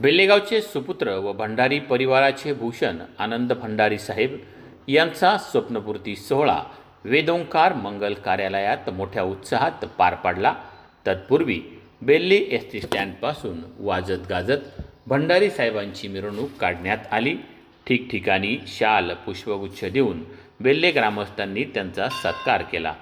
बेल्लेगावचे सुपुत्र व भंडारी परिवाराचे भूषण आनंद भंडारी साहेब यांचा स्वप्नपूर्ती सोहळा वेदोंकार मंगल कार्यालयात मोठ्या उत्साहात पार पाडला. तत्पूर्वी बेल्ले एस टी स्टँडपासून वाजत गाजत भंडारी साहेबांची मिरवणूक काढण्यात आली. ठिकठिकाणी शाल पुष्पगुच्छ देऊन बेल्ले ग्रामस्थांनी त्यांचा सत्कार केला.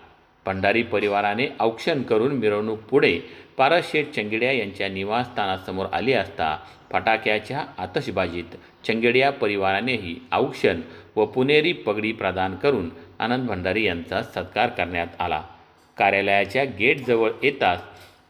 भंडारी परिवाराने औक्षण करून मिरवणूक पुढे पारसशेठ चंगेड्या यांच्या निवासस्थानासमोर आली असता फटाक्याच्या आतषबाजीत चंगेड्या परिवारानेही औक्षण व पुणेरी पगडी प्रदान करून आनंद भंडारी यांचा सत्कार करण्यात आला. कार्यालयाच्या गेटजवळ येताच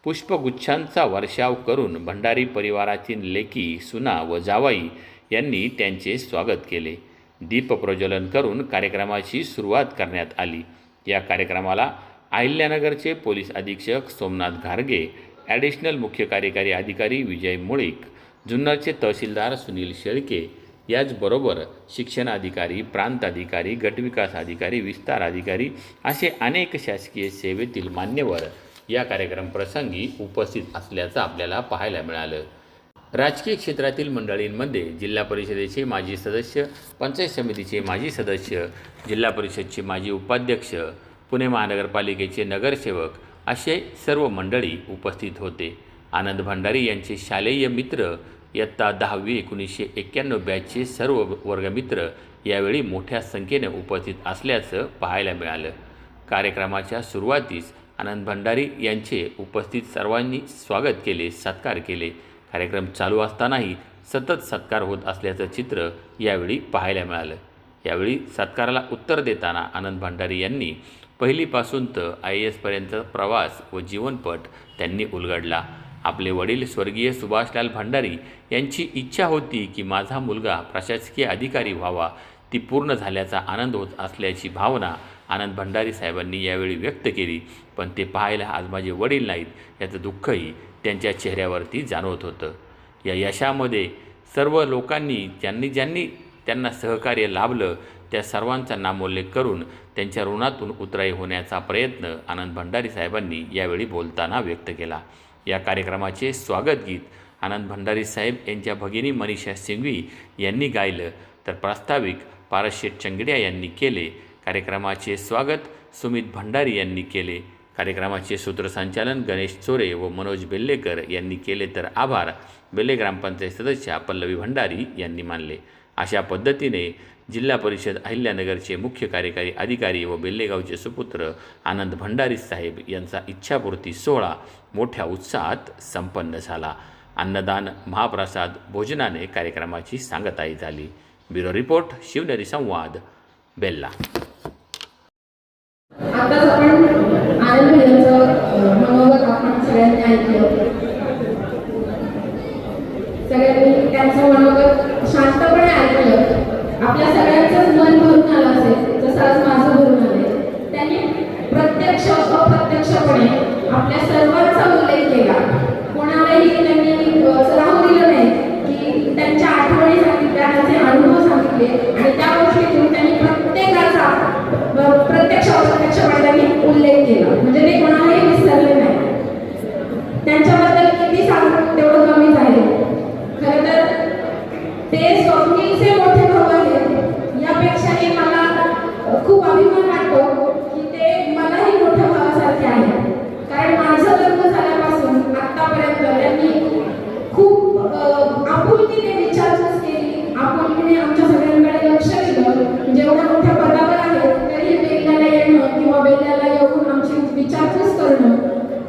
पुष्पगुच्छांचा वर्षाव करून भंडारी परिवारातील लेकी सुना व जावाई यांनी त्यांचे स्वागत केले. दीपप्रज्वलन करून कार्यक्रमाची सुरुवात करण्यात आली. या कार्यक्रमाला अहिल्यानगरचे पोलीस अधीक्षक सोमनाथ घारगे ॲडिशनल मुख्य कार्यकारी अधिकारी विजय मुळीक जुन्नरचे तहसीलदार सुनील शेळके याचबरोबर शिक्षण अधिकारी प्रांत अधिकारी गटविकास अधिकारी विस्तार अधिकारी असे अनेक शासकीय सेवेतील मान्यवर या कार्यक्रम प्रसंगी उपस्थित असल्याचं आपल्याला पाहायला मिळालं. राजकीय क्षेत्रातील मंडळींमध्ये जिल्हा परिषदेचे माजी सदस्य पंचायत समितीचे माजी सदस्य जिल्हा परिषदचे माजी उपाध्यक्ष पुणे महानगरपालिकेचे नगरसेवक असे सर्व मंडळी उपस्थित होते. आनंद भंडारी यांचे शालेय मित्र इयत्ता दहावी एकोणीसशे एक्क्याण्णव बॅचचे सर्व वर्गमित्र यावेळी मोठ्या संख्येने उपस्थित असल्याचं पाहायला मिळालं. कार्यक्रमाच्या सुरुवातीस आनंद भंडारी यांचे उपस्थित सर्वांनी स्वागत केले सत्कार केले. कार्यक्रम चालू असतानाही सतत सत्कार होत असल्याचं चित्र यावेळी पाहायला मिळालं. यावेळी सत्काराला उत्तर देताना आनंद भंडारी यांनी पहिलीपासून तर आय ए एसपर्यंत प्रवास व जीवनपट त्यांनी उलगडला. आपले वडील स्वर्गीय सुभाषलाल भंडारी यांची इच्छा होती की माझा मुलगा प्रशासकीय अधिकारी व्हावा. ती पूर्ण झाल्याचा आनंद होत असल्याची भावना आनंद भंडारी साहेबांनी यावेळी व्यक्त केली. पण ते पाहायला आज माझे वडील नाहीत याचं दुःखही त्यांच्या चेहऱ्यावरती जाणवत होतं. या यशामध्ये सर्व लोकांनी ज्यांनी ज्यांनी त्यांना सहकार्य लाभलं त्या सर्वांचा नामोल्लेख करून त्यांच्या ऋणातून उतराई होण्याचा प्रयत्न आनंद भंडारी साहेबांनी यावेळी बोलताना व्यक्त केला. या कार्यक्रमाचे स्वागत गीत आनंद भंडारी साहेब यांच्या भगिनी मनीषा सिंघवी यांनी गायलं तर प्रास्ताविक पारशेठ चंगड्या यांनी केले कार्यक्रमाचे स्वागत सुमित भंडारी यांनी केले. कार्यक्रमाचे सूत्रसंचालन गणेश चोरे व मनोज बेल्लेकर यांनी केले तर आभार बेल्ले ग्रामपंचायत सदस्या पल्लवी भंडारी यांनी मानले. अशा पद्धतीने जिल्हा परिषद अहिल्यानगरचे मुख्य कार्यकारी अधिकारी व बेल्लेगावचे सुपुत्र आनंद भंडारी साहेब यांचा इच्छापूर्ती सोहळा मोठ्या उत्साहात संपन्न झाला. अन्नदान महाप्रसाद भोजनाने कार्यक्रमाची सांगताई झाली. ब्युरो रिपोर्ट शिवनेरी संवाद बेल्ला. आपण आपल्या सगळ्यांचंच मन भरून आलं असेल जसं आज माझं भरून आलंय. त्यांनी प्रत्यक्ष अप्रत्यक्षपणे आपल्या सर्वांचा उल्लेख केला. कोणालाही विचारपूस करणं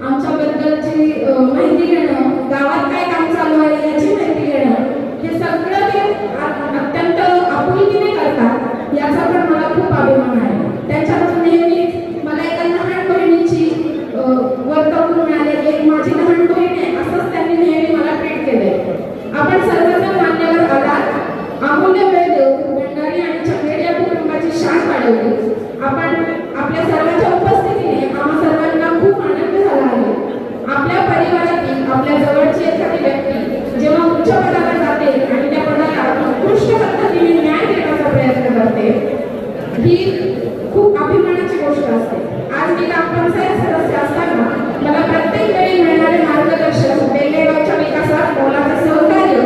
आमच्याबद्दलची अ, माहिती घेणं गावात काय काम चालू आहे याची माहिती घेणं हे सगळं ते आ- अत्यंत आपुलकीने करतात याचा पण मला खूप अभिमान आहे त्याच्यातून नेहमी मला एका लहान बहिणीची अ, वर्तवणूक मिळाली एक माझी लहान बहीण आहे असंच त्यांनी नेहमी मला ट्रीट केलंय आपण सर्वजण मान्यवर आलात अमूल्य वेळ देऊ भंडारी आणि चंगेडिया कुटुंबाची शान वाढवली आपण आपल्या सर्वांच्या उपस्थितीने आम्हा सर्वांना खूप आनंद झाला आहे आपल्या परिवारातील आपल्या जवळची एखादी व्यक्ती जेव्हा उच्च पदावर जाते आणि त्या पदाला उत्कृष्ट पद्धतीने न्याय देण्याचा प्रयत्न करते ही खूप अभिमानाची गोष्ट असते आज मी ग्रामपंचायत सदस्य असताना मला प्रत्येक वेळी मिळणारे मार्गदर्शन वेगवेगळ्या विकासात मोलाचं सहकार्य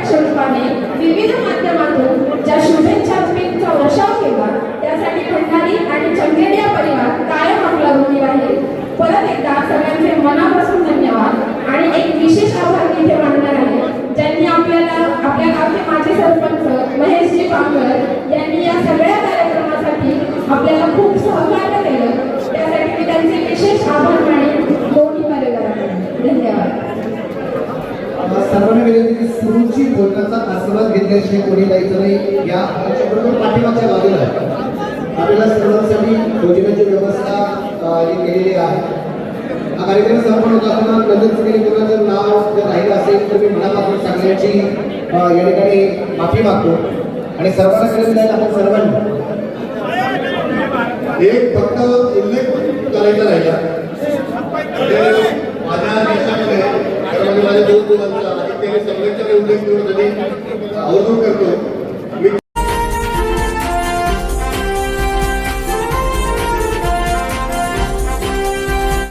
विविध माध्यमातून ज्या शुभेच्छांचा वर्षाव केला त्यासाठी भंडारी आणि चंगेडिया परिवार कायम आपला ऋणी राहील परत एकदा सगळ्यांचे मनापासून धन्यवाद आणि एक विशेष आभार मी इथे मानणार आहे ज्यांनी आपल्याला आपल्या गावचे माजी सरपंच महेशजी पांगर यांनी या सगळ्या कार्यक्रमासाठी आपल्याला खूप सहकार्य केलं त्यासाठी मी त्यांचे विशेष आभार मानेन दोन्ही परिवाराकडे धन्यवाद सर्वांना विनंती की सुरुची बोलण्याचा आस्वाद कोणी द्यायचं नाही या हॉलच्या बरोबर पाठीमागच्या बाजूला आपल्याला सर्वांसाठी भोजनाची व्यवस्था केलेली आहे. हा कार्यक्रम संपन्न होत असताना नंदन केली कोणाचं नाव जर राहिलं असेल तर मी मनापासून सांगण्याची या ठिकाणी माफी मागतो. आणि सर्वांना विनंती आहे आपण सर्वांनी एक फक्त उल्लेख करायचा राहिला. म्हणजे माझ्या देशामध्ये माझ्या दोन मुलांचा आणि त्याने संरक्षण उल्लेख करून